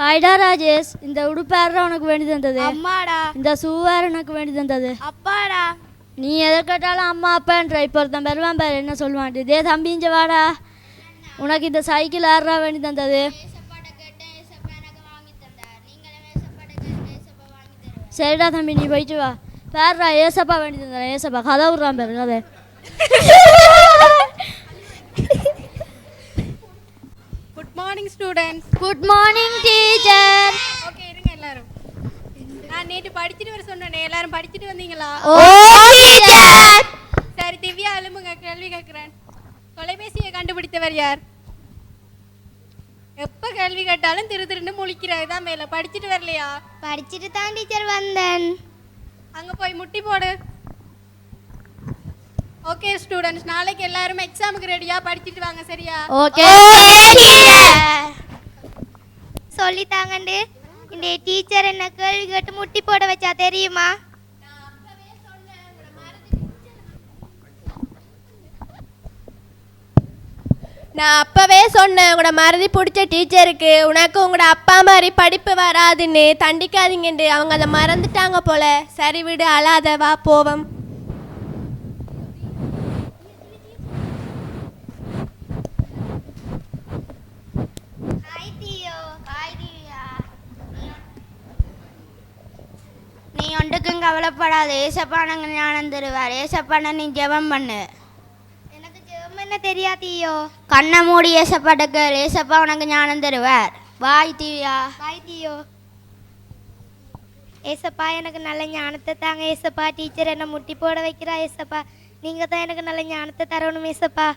ஹாய்டா ராஜேஷ். இந்த உடுப்பாரு உனக்கு வேண்டி தந்தது? அம்மாடா. இந்த சூவார் உனக்கு வேண்டி தந்தது? அப்பாடா. நீ எதை கேட்டாலும் அம்மா அப்பான்ற இப்போ ஒருத்தன் பெருவான் பாரு என்ன சொல்லுவான். இதே தம்பி இங்க வாடா. உனக்கு இந்த சைக்கிள் ஆறா வேண்டி தந்தது? சரிடா தம்பி நீ போயிட்டு வா. பேர்றா ஏசப்பா வேண்டி தந்தேன் ஏசப்பா. கதை விட்றான் பேரு கதை good morning students good morning teacher okay இருங்க எல்லாரும். நான் நேற்று படிச்சுட்டு வர சொன்னேனே எல்லாரும் படிச்சுட்டு வந்தீங்களா? ஓ டீச்சர் சரி திவ்யா எலும்புங்க கேள்வி கேட்குறேன் தொலைபேசியை கண்டுபிடித்தவர் யார்? எப்போ கேள்வி கேட்டாலும் திரு திருன்னு முழிக்கிறது தான் மேலே. படிச்சுட்டு வரலையா? படிச்சுட்டு தான் டீச்சர் வந்தேன். அங்கே போய் முட்டி போடு. ஓகே ஸ்டூடெண்ட்ஸ் நாளைக்கு எல்லாரும் எக்ஸாமுக்கு ரெடியா படிச்சுட்டு வாங்க சரியா? ஓகே சொல்லித்தாங்கண்டு இந்த டீச்சர் என்ன கேள்வி கேட்டு முட்டி போட வச்சா தெரியுமா? நான் அப்பவே சொன்னேன் உங்களோட மறதி பிடிச்ச டீச்சருக்கு உனக்கு உங்களோட அப்பா மாதிரி படிப்பு வராதுன்னு. தண்டிக்காதீங்கண்டு. அவங்க அதை மறந்துட்டாங்க போல. சரி விடு அழாத வா போவோம் ஹாய் தியோ ஹாய் திவ்யா நீ ஒன்றுக்கும் கவலைப்படாத. ஏசப்பா நாங்கள் ஞானம் தருவார். ஏசப்பான நீ ஜெபம் பண்ணு. எனக்கு ஜெபம் என்ன தெரியா தியோ கண்ணை மூடி ஏசப்பாட்டுக்கு ஏசப்பா உனக்கு ஞானம் தருவார். பாய் திவ்யா பாய் தியோ? ஏசப்பா எனக்கு நல்ல ஞானத்தை தாங்க. ஏசப்பா டீச்சர் என்னை முட்டி போட வைக்கிறா. ஏசப்பா நீங்கள் தான் எனக்கு நல்ல ஞானத்தை தரணும் ஏசப்பா.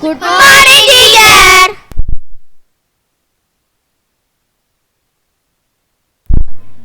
குட் மார்னிங் டீச்சர் ஓ டீச்சர்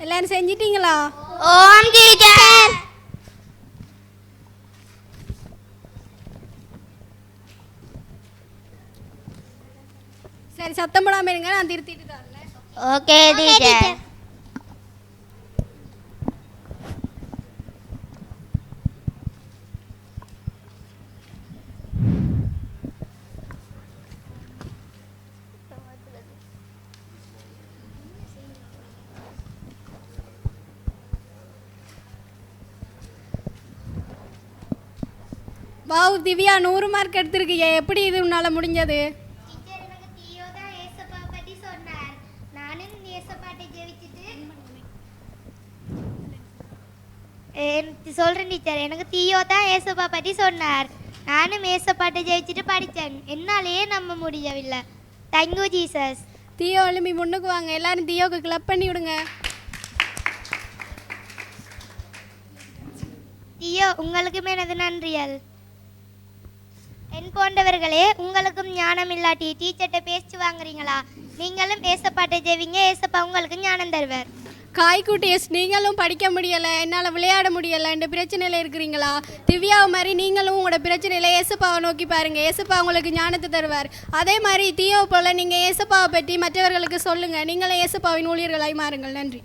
எல்லாரும் செஞ்சிட்டீங்களா? ஓம் டீச்சர் சரி சத்தம் போடாம இருங்க நான் திருத்திட்டு தரேன். ஓகே டீச்சர் வாவ் திவ்யா நூறு மார்க் எடுத்திருக்கீங்க எப்படி இது உன்னால முடிஞ்சது? சொல்கிறேன் டீச்சர் எனக்கு தியோ தான் ஏசப்பா பற்றி சொன்னார். நானும் ஏசப்பாட்டை ஜெயிச்சுட்டு படித்தேன். என்னாலேயே நம்ப முடியவில்லை. தேங்க்யூ ஜீசஸ் தியோ எழும்பி முன்னுக்கு வாங்க. எல்லாரும் தியோக்கு கிளப் பண்ணி விடுங்க. தியோ உங்களுக்கும் எனது நன்றியல் என் போன்றவர்களே உங்களுக்கும் ஞானம் இல்லாட்டி டீச்சர்கிட்ட பேசி வாங்குறீங்களா? நீங்களும் ஏசப்பாட்டை ஜெவிங்க ஏசப்பா உங்களுக்கு ஞானம் தருவார். காய்குட்டீஸ் நீங்களும் படிக்க முடியலை என்னால் விளையாட முடியலை இந்த பிரச்சனையில் இருக்கிறீங்களா? திவ்யாவை மாதிரி நீங்களும் உங்களோட பிரச்சனையில் ஏசப்பாவை நோக்கி பாருங்கள் ஏசப்பா உங்களுக்கு ஞானத்தை தருவார். அதே மாதிரி தீயோ போல் நீங்கள் ஏசப்பாவை பற்றி மற்றவர்களுக்கு சொல்லுங்கள் நீங்களும் ஏசப்பாவின் ஊழியர்களாய் மாறுங்கள். நன்றி.